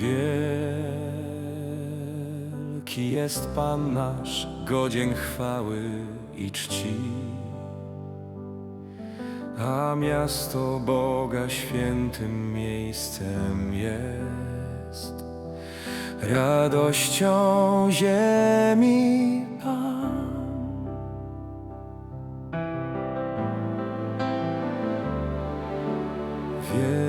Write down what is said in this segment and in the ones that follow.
Wielki jest Pan nasz, godzien chwały i czci. A miasto Boga świętym miejscem jest. Radością ziemi Pan. Wielki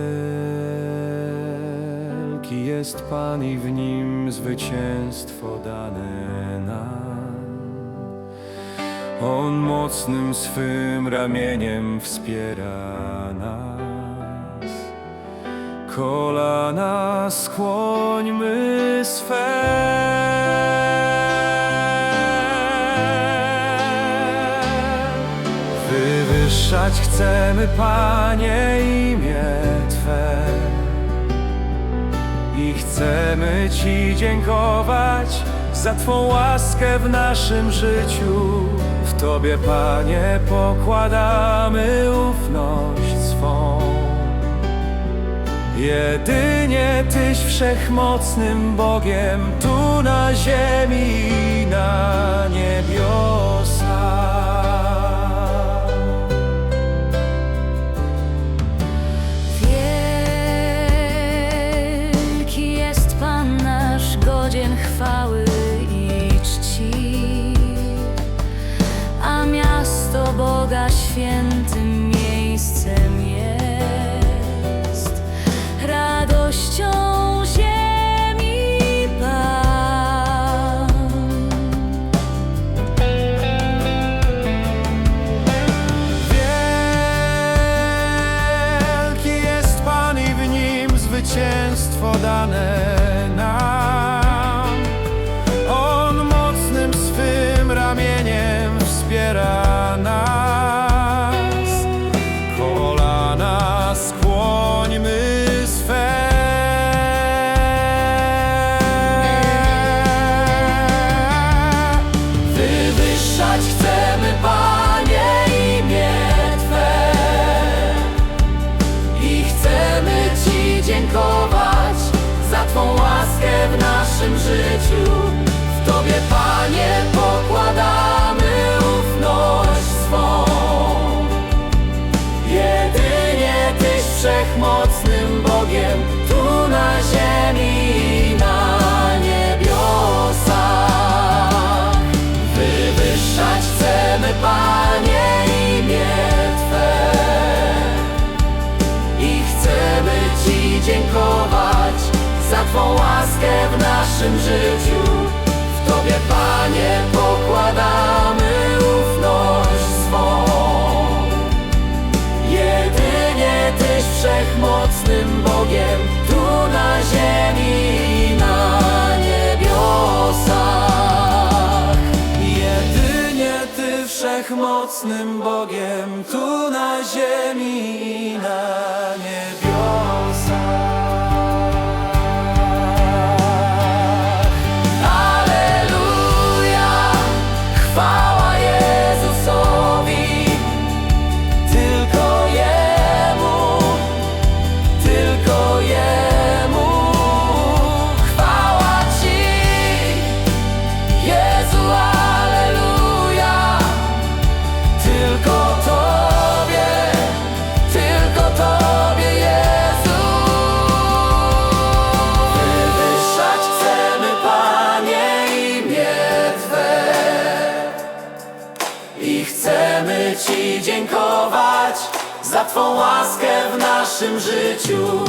jest Pan i w nim zwycięstwo dane nam. On mocnym swym ramieniem wspiera nas. Kolana skłońmy swe. Wywyższać chcemy, Panie, imię Twe chcemy Ci dziękować za Twą łaskę w naszym życiu. W Tobie, Panie, pokładamy ufność swą. Jedynie Tyś wszechmocnym Bogiem tu na ziemi i czci, a miasto Boga świętym miejscem jest, radością ziemi Pan. Wielki jest Pan i w nim zwycięstwo dane wszechmocnym Bogiem tu na ziemi i na niebiosach. Wywyższać chcemy, Panie, imię Twe i chcemy Ci dziękować za Twą łaskę w naszym życiu. Wszechmocnym Bogiem tu na ziemi i na niebiosach. Jedynie Ty wszechmocnym Bogiem tu na ziemi i na Ci dziękować za Twą łaskę w naszym życiu.